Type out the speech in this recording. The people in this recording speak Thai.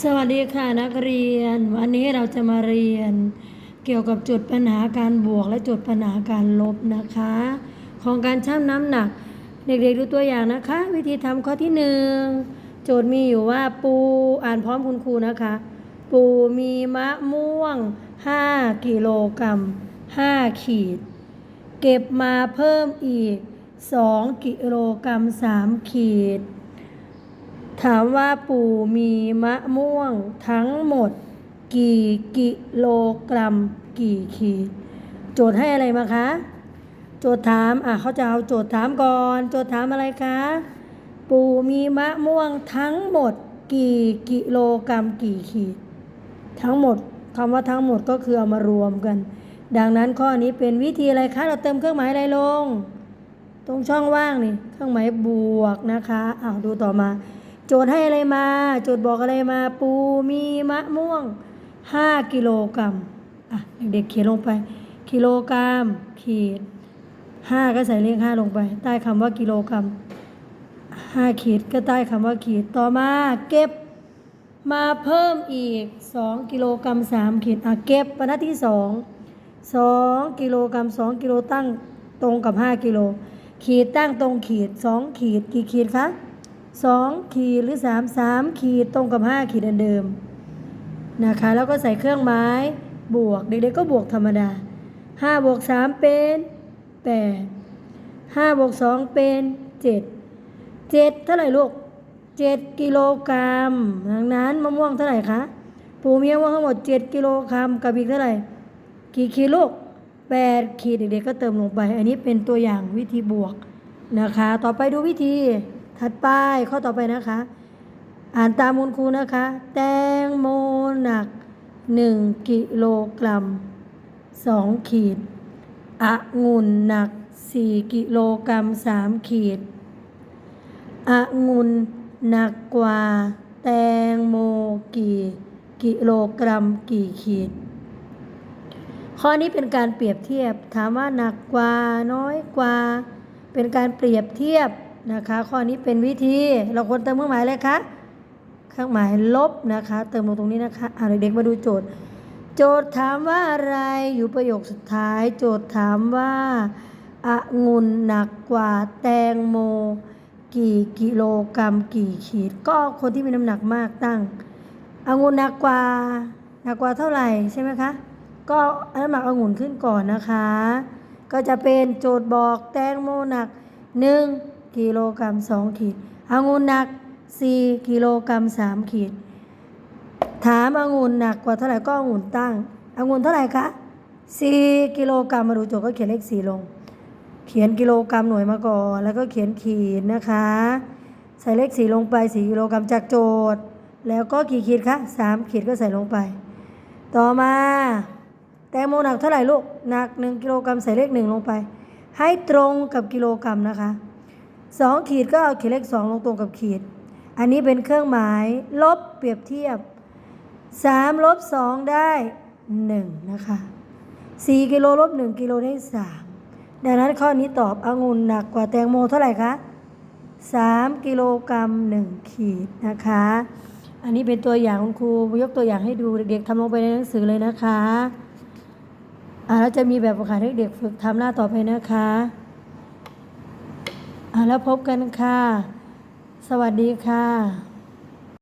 สวัสดีค่ะนักเรียน วันนี้เราจะมาเรียน เกี่ยวกับจุดปัญหาการบวกและจุดปัญหาการลบนะคะ ของการชั่งน้ำหนัก เด็กๆดูตัวอย่างนะคะ วิธีทำข้อที่หนึ่งโจทย์มีอยู่ว่าปูอ่านพร้อมคุณครูนะคะ ปูมีมะม่วง 5 กิโลกรัม 5 ขีด เก็บมาเพิ่มอีก 2 กิโลกรัม 3 ขีด ถามว่าปู่มีมะม่วงทั้งหมด กี่กิโลกรัม กี่ขีด โจทย์ให้อะไรมาคะ โจทย์ถาม อะเขาจะเอาโจทย์ถามก่อน โจทย์ถามอะไรคะ ปู่มีมะม่วงทั้งหมด กี่กิโลกรัม กี่ขีด ทั้งหมดคำว่าทั้งหมดก็คือเอามารวมกัน ดังนั้นข้อนี้เป็นวิธีอะไรคะ เราเติมเครื่องหมายอะไรลง ตรงช่องว่างนี่ เครื่องหมายบวกนะคะอ้าวดูต่อมา โจทย์ให้อะไรมา โจทย์บอกอะไรมา ปูมีมะม่วง 5 กิโลกรัมอะเด็กๆเขียนลงไป กิโลกรัมขีด5ก็ใส่เลข5ลงไป ใต้คำว่ากิโลกรัม5ขีดก็ใต้คำว่าขีดต่อมาเก็บมาเพิ่มอีก 2 กิโลกรัม3ขีดอะเก็บบรรทัดที่ 2 2 กิโลกรัม2 กิโลตั้งตรงกับ 5 กิโล ขีดตั้งตรงขีด 2 ขีดกี่ขีดคะ 2 ขีดหรือ 3 3 ขีดตรงกับ 5 ขีดอันเดิมนะคะ แล้วก็ใส่เครื่องไม้บวก เด็กๆก็บวกธรรมดา 5 บวก 3 เป็น 8 5 บวก 2 เป็น 7 7 เท่าไหร่ลูก 7 กิโลกรัมดังนั้นมะม่วงเท่าไหร่คะปูมีมะม่วงทั้งหมด 7 กิโลกรัมกับอีกเท่าไหร่ กี่ขีดลูก 8 ขีดเด็กๆก็เติมลงไป อันนี้เป็นตัวอย่างวิธีบวกนะคะ ต่อไปดูวิธี ถัดไปข้อต่อไปนะคะ อ่านตามคุณครูนะคะ แตงโมหนัก 1 กิโลกรัม 2 ขีดองุ่นหนัก 4 กิโลกรัม 3 ขีดองุ่นหนักกว่า แตงโมกี่กิโลกรัมกี่ขีด ข้อนี้เป็นการเปรียบเทียบ ถามว่าหนักกว่าน้อยกว่า เป็นการเปรียบเทียบ นะคะ ข้อนี้เป็นวิธีเราควรเติมเครื่องหมายอะไรคะเครื่องหมายลบนะคะ เติมลงตรงนี้นะคะอ่าเด็กๆมาดูโจทย์ โจทย์ถามว่าอะไรอยู่ประโยคสุดท้าย โจทย์ถามว่าองุ่นหนักกว่าแตงโม กี่กิโลกรัมกี่ขีด ก็คนที่มีน้ำหนักมากตั้งองุ่นหนักกว่าหนักกว่าเท่าไหร่ใช่ไหมคะ ก็น้ำหนักองุ่นขึ้นก่อนนะคะ ก็จะเป็นโจทย์บอกแตงโมหนัก1 กิโลกรัม2ขีดองุ่นหนัก 4 กิโลกรัม3ขีด ถามองุ่นหนักกว่าเท่าไหร่ก็องุ่นตั้งองุ่นเท่าไหร่คะ4กิโลกรัมมาดูโจทย์ก็เขียนเลข4ลง เขียนกิโลกรัมหน่วยมาก่อน แล้วก็เขียนขีดนะคะ ใส่เลข4ลงไป4กิโลกรัมจากโจทย์ แล้วก็กี่ขีดคะ3ขีดก็ใส่ลงไป ต่อมาแตงโมหนักเท่าไหร่ลูก หนัก 1 กิโลกรัมใส่เลข1ลงไป ให้ตรงกับกิโลกรัมนะคะ 2 ขีดก็เอาเขียนเลข 2 ลงตรงกับขีด อันนี้เป็นเครื่องหมาย ลบเปรียบเทียบ 3 ลบ 2 ได้ 1 นะคะ 4 กิโลลบ 1 กิโลได้ 3 ดังนั้นข้อนี้ตอบองุ่นหนักกว่าแตงโมเท่าไหร่คะ3 กิโลกรัม 1 ขีดนะคะ อันนี้เป็นตัวอย่างคุณครูยกตัวอย่างให้ดูเด็กๆทำลงไปในหนังสือเลยนะคะอ่าแล้วจะมีแบบฝึกหัดให้เด็กฝึกทำหน้าต่อไปนะคะ แล้วพบกันค่ะ สวัสดีค่ะ